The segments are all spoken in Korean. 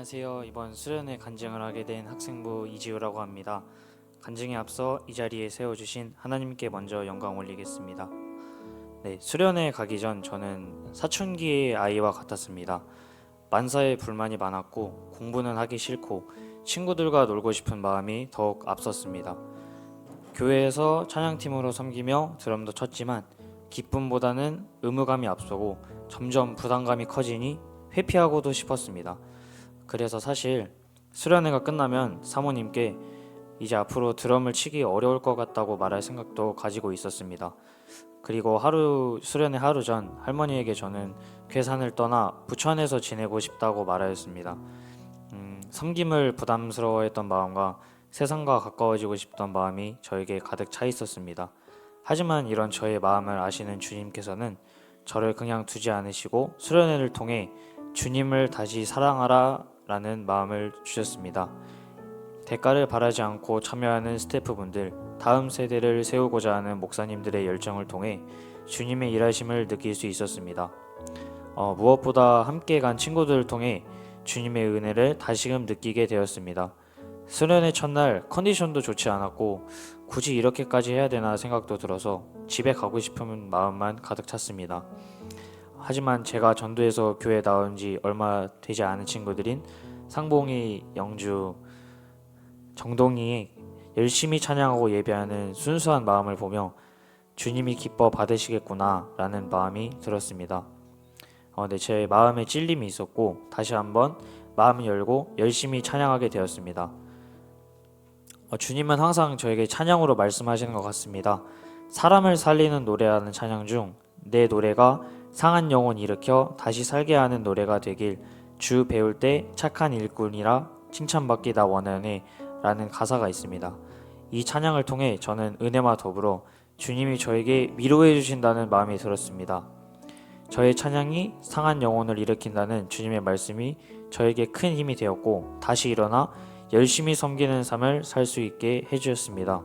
안녕하세요. 이번 수련회 간증을 하게 된 학생부 이지우라고 합니다. 간증에 앞서 이 자리에 세워주신 하나님께 먼저 영광 올리겠습니다. 네, 수련회 가기 전 저는 사춘기의 아이와 같았습니다. 만사에 불만이 많았고 공부는 하기 싫고 친구들과 놀고 싶은 마음이 더욱 앞섰습니다. 교회에서 찬양팀으로 섬기며 드럼도 쳤지만 기쁨보다는 의무감이 앞서고 점점 부담감이 커지니 회피하고도 싶었습니다. 그래서 사실 수련회가 끝나면 사모님께 이제 앞으로 드럼을 치기 어려울 것 같다고 말할 생각도 가지고 있었습니다. 그리고 하루 수련회 하루 전 할머니에게 저는 괴산을 떠나 부천에서 지내고 싶다고 말하였습니다. 음, 섬김을 부담스러워했던 마음과 세상과 가까워지고 싶던 마음이 저에게 가득 차 있었습니다. 하지만 이런 저의 마음을 아시는 주님께서는 저를 그냥 두지 않으시고 수련회를 통해 주님을 다시 사랑하라 라는 마음을 주셨습니다. 대가를 바라지 않고 참여하는 스태프분들, 다음 세대를 세우고자 하는 목사님들의 열정을 통해 주님의 일하심을 느낄 수 있었습니다. 어, 무엇보다 함께 간 친구들을 통해 주님의 은혜를 다시금 느끼게 되었습니다. 수련회 첫날 컨디션도 좋지 않았고 굳이 이렇게까지 해야 되나 생각도 들어서 집에 가고 싶은 마음만 가득 찼습니다. 하지만 제가 전도에서 교회 나온 지 얼마 되지 않은 친구들인 상봉이, 영주, 정동이 열심히 찬양하고 예배하는 순수한 마음을 보며 주님이 기뻐 받으시겠구나 라는 마음이 들었습니다. 어, 네, 제 마음에 찔림이 있었고 다시 한번 마음을 열고 열심히 찬양하게 되었습니다. 어, 주님은 항상 저에게 찬양으로 말씀하시는 것 같습니다. 사람을 살리는 노래하는 찬양 중 내 노래가 상한 영혼 일으켜 다시 살게 하는 노래가 되길 주 배울 때 착한 일꾼이라 칭찬받기 나 원하네 라는 가사가 있습니다. 이 찬양을 통해 저는 은혜와 더불어 주님이 저에게 위로해 주신다는 마음이 들었습니다. 저의 찬양이 상한 영혼을 일으킨다는 주님의 말씀이 저에게 큰 힘이 되었고 다시 일어나 열심히 섬기는 삶을 살 수 있게 해주셨습니다.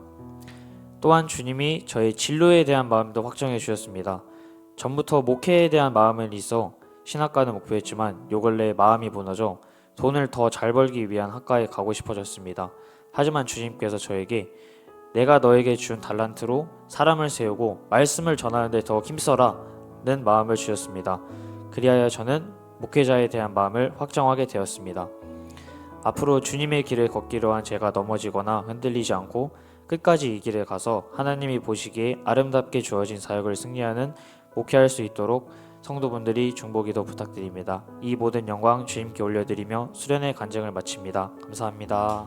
또한 주님이 저의 진로에 대한 마음도 확정해 주셨습니다. 전부터 목회에 대한 마음은 있어 신학과는 목표했지만 요 근래 마음이 무너져 돈을 더 잘 벌기 위한 학과에 가고 싶어졌습니다. 하지만 주님께서 저에게 내가 너에게 준 달란트로 사람을 세우고 말씀을 전하는데 더 힘써라는 마음을 주셨습니다. 그리하여 저는 목회자에 대한 마음을 확정하게 되었습니다. 앞으로 주님의 길을 걷기로 한 제가 넘어지거나 흔들리지 않고 끝까지 이 길을 가서 하나님이 보시기에 아름답게 주어진 사역을 승리하는 목회할 수 있도록 성도분들이 중보기도 부탁드립니다. 이 모든 영광 주님께 올려드리며 수련의 간증을 마칩니다. 감사합니다.